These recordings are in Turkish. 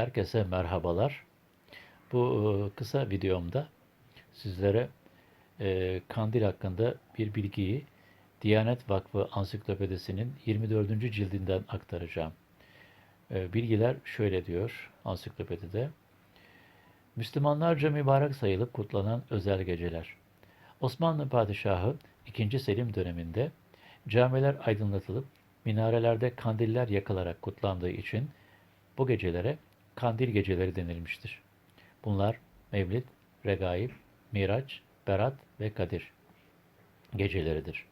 Herkese merhabalar. Bu e, kısa videomda sizlere e, kandil hakkında bir bilgiyi Diyanet Vakfı Ansiklopedisi'nin 24. cildinden aktaracağım. E, bilgiler şöyle diyor ansiklopedide. Müslümanlarca mübarek sayılıp kutlanan özel geceler. Osmanlı Padişahı 2. Selim döneminde camiler aydınlatılıp minarelerde kandiller yakılarak kutlandığı için bu gecelere kandil geceleri denilmiştir. Bunlar Mevlid, Regaib, Miraç, Berat ve Kadir geceleridir.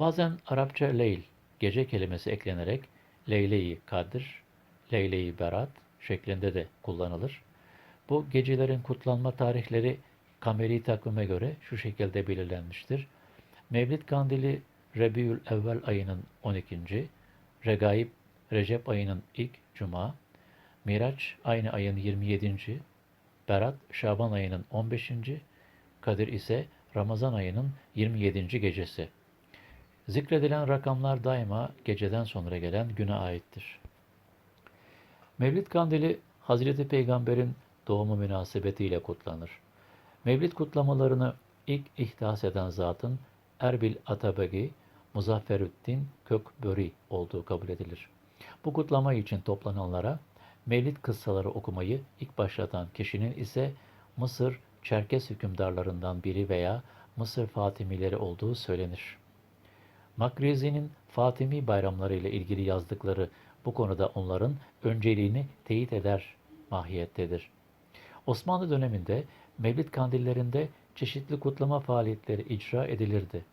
Bazen Arapça leyl, gece kelimesi eklenerek Leyle-i Kadir, Leyle-i Berat şeklinde de kullanılır. Bu gecelerin kutlanma tarihleri kameri takvime göre şu şekilde belirlenmiştir. Mevlid kandili Rebiül Evvel ayının 12. Regaib Recep ayının ilk cuma, Miraç aynı ayın 27. Berat Şaban ayının 15. Kadir ise Ramazan ayının 27. gecesi. Zikredilen rakamlar daima geceden sonra gelen güne aittir. Mevlid kandili Hazreti Peygamber'in doğumu münasebetiyle kutlanır. Mevlid kutlamalarını ilk ihdas eden zatın Erbil Atabegi, Muzafferüddin Kökböri olduğu kabul edilir. Bu kutlama için toplananlara Mevlid kıssaları okumayı ilk başlatan kişinin ise Mısır Çerkes hükümdarlarından biri veya Mısır Fatimileri olduğu söylenir. Makrizi'nin Fatimi bayramları ile ilgili yazdıkları bu konuda onların önceliğini teyit eder mahiyettedir. Osmanlı döneminde Mevlid kandillerinde çeşitli kutlama faaliyetleri icra edilirdi.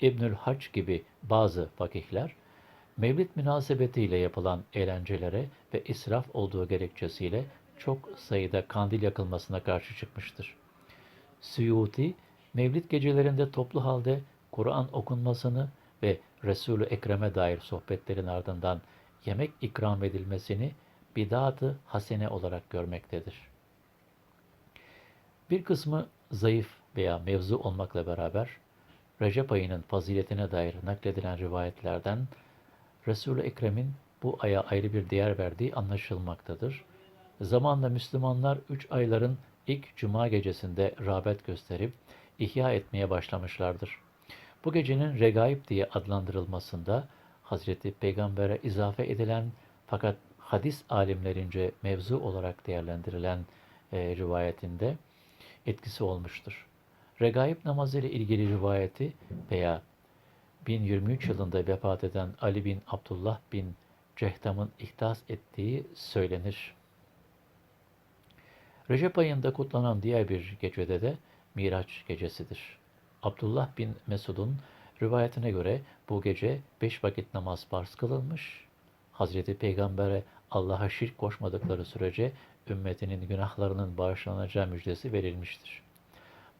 İbnül Hac gibi bazı fakihler, Mevlid münasebetiyle yapılan eğlencelere ve israf olduğu gerekçesiyle çok sayıda kandil yakılmasına karşı çıkmıştır. Suyuti, Mevlid gecelerinde toplu halde Kur'an okunmasını ve Resulü Ekrem'e dair sohbetlerin ardından yemek ikram edilmesini bidat-ı hasene olarak görmektedir. Bir kısmı zayıf veya mevzu olmakla beraber Recep ayının faziletine dair nakledilen rivayetlerden Resul-i Ekrem'in bu aya ayrı bir değer verdiği anlaşılmaktadır. Zamanla Müslümanlar üç ayların ilk cuma gecesinde rağbet gösterip ihya etmeye başlamışlardır. Bu gecenin regaib diye adlandırılmasında Hazreti Peygamber'e izafe edilen fakat hadis alimlerince mevzu olarak değerlendirilen e, rivayetinde etkisi olmuştur. Regaib namazı ile ilgili rivayeti veya 1023 yılında vefat eden Ali bin Abdullah bin Cehtam'ın ihdas ettiği söylenir. Recep ayında kutlanan diğer bir gecede de Miraç gecesidir. Abdullah bin Mesud'un rivayetine göre bu gece beş vakit namaz farz kılınmış. Hazreti Peygamber'e Allah'a şirk koşmadıkları sürece ümmetinin günahlarının bağışlanacağı müjdesi verilmiştir.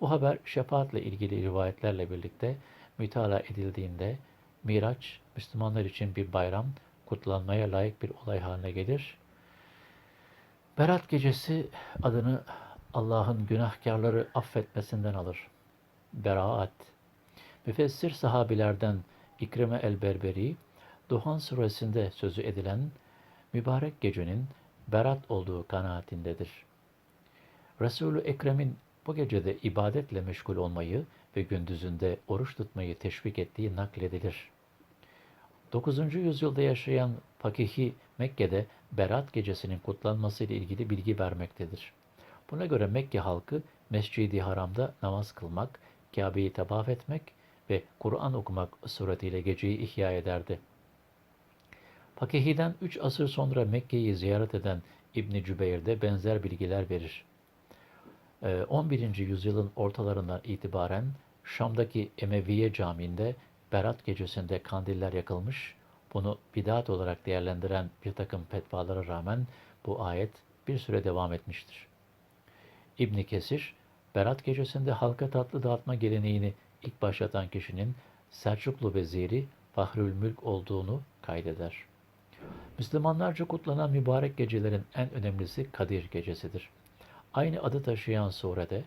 Bu haber şefaatle ilgili rivayetlerle birlikte mütalaa edildiğinde Miraç Müslümanlar için bir bayram, kutlanmaya layık bir olay haline gelir. Berat gecesi adını Allah'ın günahkarları affetmesinden alır. Beraat. Müfessir sahabilerden İkrime el-Berberi, Duhan suresinde sözü edilen mübarek gecenin berat olduğu kanaatindedir. Resulü Ekrem'in bu gecede ibadetle meşgul olmayı ve gündüzünde oruç tutmayı teşvik ettiği nakledilir. 9. yüzyılda yaşayan Fakihi Mekke'de Berat gecesinin kutlanması ile ilgili bilgi vermektedir. Buna göre Mekke halkı Mescid-i Haram'da namaz kılmak, Kabe'yi tavaf etmek ve Kur'an okumak suretiyle geceyi ihya ederdi. Fakihi'den 3 asır sonra Mekke'yi ziyaret eden İbn Cübeyr de benzer bilgiler verir. 11. Ee, yüzyılın ortalarından itibaren Şam'daki Emeviye Camii'nde Berat gecesinde kandiller yakılmış. Bunu bidat olarak değerlendiren bir takım fetvalara rağmen bu ayet bir süre devam etmiştir. İbni Kesir, Berat gecesinde halka tatlı dağıtma geleneğini ilk başlatan kişinin Selçuklu veziri Fahrül Mülk olduğunu kaydeder. Müslümanlarca kutlanan mübarek gecelerin en önemlisi Kadir gecesidir. Aynı adı taşıyan surede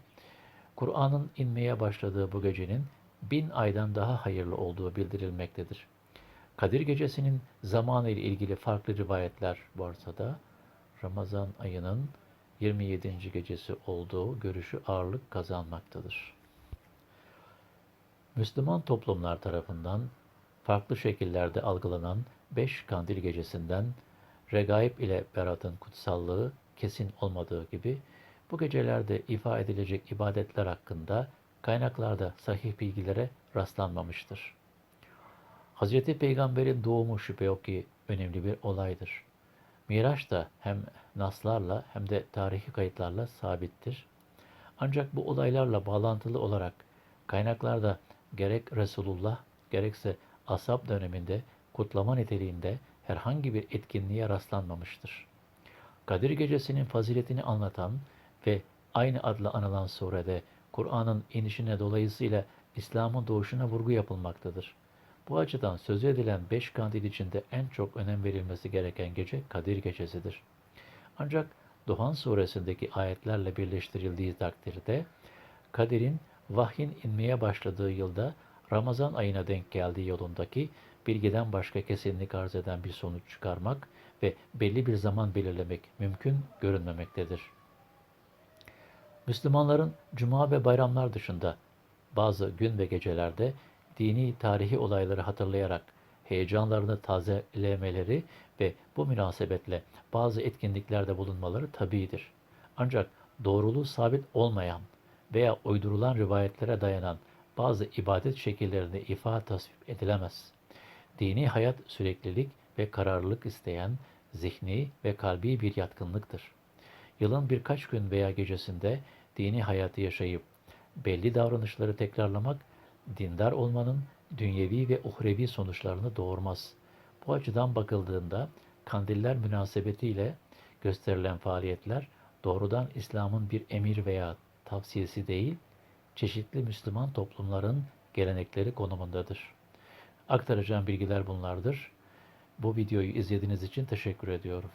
Kur'an'ın inmeye başladığı bu gecenin bin aydan daha hayırlı olduğu bildirilmektedir. Kadir gecesinin zamanı ile ilgili farklı rivayetler varsa da Ramazan ayının 27. gecesi olduğu görüşü ağırlık kazanmaktadır. Müslüman toplumlar tarafından farklı şekillerde algılanan beş kandil gecesinden regaib ile beratın kutsallığı kesin olmadığı gibi bu gecelerde ifa edilecek ibadetler hakkında kaynaklarda sahih bilgilere rastlanmamıştır. Hz. Peygamber'in doğumu şüphe yok ki önemli bir olaydır. Miraç da hem naslarla hem de tarihi kayıtlarla sabittir. Ancak bu olaylarla bağlantılı olarak kaynaklarda gerek Resulullah gerekse ashab döneminde kutlama niteliğinde herhangi bir etkinliğe rastlanmamıştır. Kadir Gecesi'nin faziletini anlatan ve aynı adla anılan surede Kur'an'ın inişine dolayısıyla İslam'ın doğuşuna vurgu yapılmaktadır. Bu açıdan sözü edilen beş kandil içinde en çok önem verilmesi gereken gece Kadir Gecesi'dir. Ancak Duhan suresindeki ayetlerle birleştirildiği takdirde Kadir'in vahyin inmeye başladığı yılda Ramazan ayına denk geldiği yolundaki bilgiden başka kesinlik arz eden bir sonuç çıkarmak ve belli bir zaman belirlemek mümkün görünmemektedir. Müslümanların cuma ve bayramlar dışında bazı gün ve gecelerde dini tarihi olayları hatırlayarak heyecanlarını tazelemeleri ve bu münasebetle bazı etkinliklerde bulunmaları tabidir. Ancak doğruluğu sabit olmayan veya uydurulan rivayetlere dayanan bazı ibadet şekillerini ifa tasvip edilemez. Dini hayat süreklilik ve kararlılık isteyen zihni ve kalbi bir yatkınlıktır. Yılın birkaç gün veya gecesinde dini hayatı yaşayıp belli davranışları tekrarlamak dindar olmanın dünyevi ve uhrevi sonuçlarını doğurmaz. Bu açıdan bakıldığında kandiller münasebetiyle gösterilen faaliyetler doğrudan İslam'ın bir emir veya tavsiyesi değil, çeşitli Müslüman toplumların gelenekleri konumundadır. Aktaracağım bilgiler bunlardır. Bu videoyu izlediğiniz için teşekkür ediyorum.